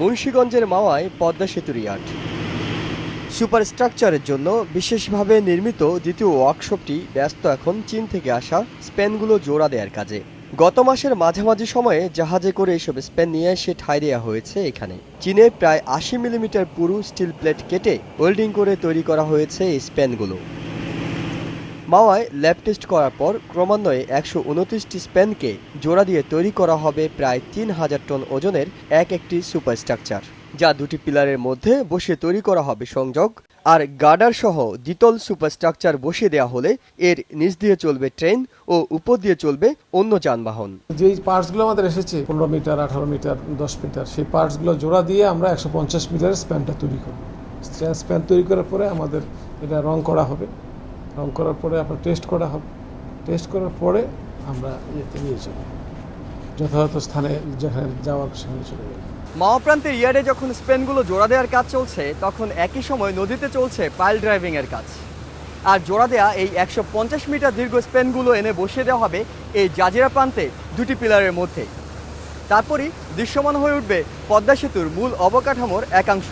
মুন্সীগঞ্জের মাওয়ায় পদ্মা সেতুর yard super স্ট্রাকচারের জন্য বিশেষভাবে নির্মিত দ্বিতীয় ওয়ার্কশপটি ব্যস্ত এখন চীন থেকে আসা স্পেনগুলো জোড়া দেওয়ার কাজে। গত মাসের মাঝামাঝি সময়ে জাহাজে করে এসব স্পেন নিয়ে এসে ঠাই দেওয়া হয়েছে এখানে। চীনে প্রায় আশি মিলিমিটার পুরু স্টিল প্লেট কেটে ওয়েল্ডিং করে তৈরি করা হয়েছে এই স্পেনগুলো। মাওয়ায় ল্যাব টেস্ট করার পর ক্রমান্বয়ে একশো উনত্রিশটি স্প্যানকে জোড়া দিয়ে তৈরি করা হবে প্রায় তিন হাজার টন ওজনের এক একটি সুপার স্ট্রাকচার যা দুটি পিলারের মধ্যে বসে তৈরি করা হবে সংযোগ আর গার্ডার সহ দ্বিতল সুপার স্ট্রাকচার বসিয়ে দেওয়া হলে এর নিচ দিয়ে চলবে ট্রেন ও উপর দিয়ে চলবে অন্য যানবাহন। যেই পার্টসগুলো আমাদের এসেছে, পনেরো মিটার, আঠারো মিটার, দশ মিটার, সেই পার্টসগুলো জোড়া দিয়ে আমরা একশো পঞ্চাশ মিটারের স্প্যানটা তৈরি করব। স্প্যান তৈরি করার পরে আমাদের এটা রং করা হবে। রং করার পরে আপনার টেস্ট করা হবে। টেস্ট করার পরে আমরা ইয়েতে নিয়ে যাব। যথাযথ স্থানে যেখানে যাওয়ার সেখানে চলে যাব। মাওয়া প্রান্তের ইয়ার্ডে যখন স্পেনগুলো জোড়া দেওয়ার কাজ চলছে, তখন একই সময় নদীতে চলছে পাইল ড্রাইভিং এর কাজ। আর জোড়া দেয়া এই একশো পঞ্চাশ মিটার দীর্ঘ স্পেনগুলো এনে বসিয়ে দেওয়া হবে এই জাজিরা প্রান্তে দুটি পিলারের মধ্যে। তারপরই দৃশ্যমান হয়ে উঠবে পদ্মা সেতুর মূল অবকাঠামোর একাংশ।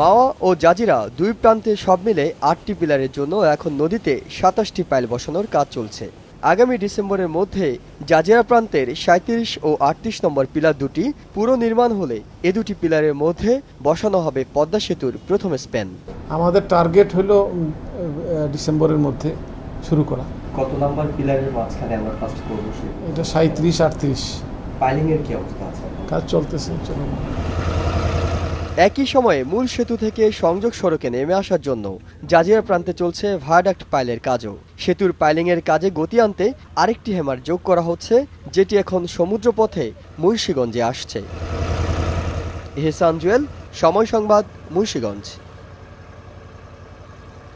মাওয়া ও জাজিরা দুই প্রান্তে সব মিলে আটটি পিলারের জন্য এখন নদীতে সাতাশটি পাইল বসানোর কাজ চলছে। আগামী ডিসেম্বরের মধ্যে জাজিরা প্রান্তের সাঁত্রিশ ও আটত্রিশ নম্বর পিলার দুটি পুরো নির্মাণ হলে এ দুটি পিলারের মধ্যে বসানো হবে পদ্মা সেতুর প্রথম স্প্যান আমাদের টার্গেট হলো ডিসেম্বরের মধ্যে শুরু করা। কত নাম্বার পিলারের মাঝখানে আমরা ফার্স্ট করব এটা সাঁত্রিশ আটত্রিশ। পাইলিং এর কি অবস্থা আছে? কাজ চলতেছে চলুন। একই সময়ে মূল সেতু থেকে সংযোগ সড়কে নেমে আসার জন্য জাজিরা প্রান্তে চলছে ভায়াডাক্ট পাইলের কাজও। সেতুর পাইলিংয়ের কাজে গতি আনতে আরেকটি হেমার যোগ করা হচ্ছে, যেটি এখন সমুদ্রপথে মুন্সীগঞ্জে আসছে। এহসান জুয়েল, সময় সংবাদ মুন্সীগঞ্জ।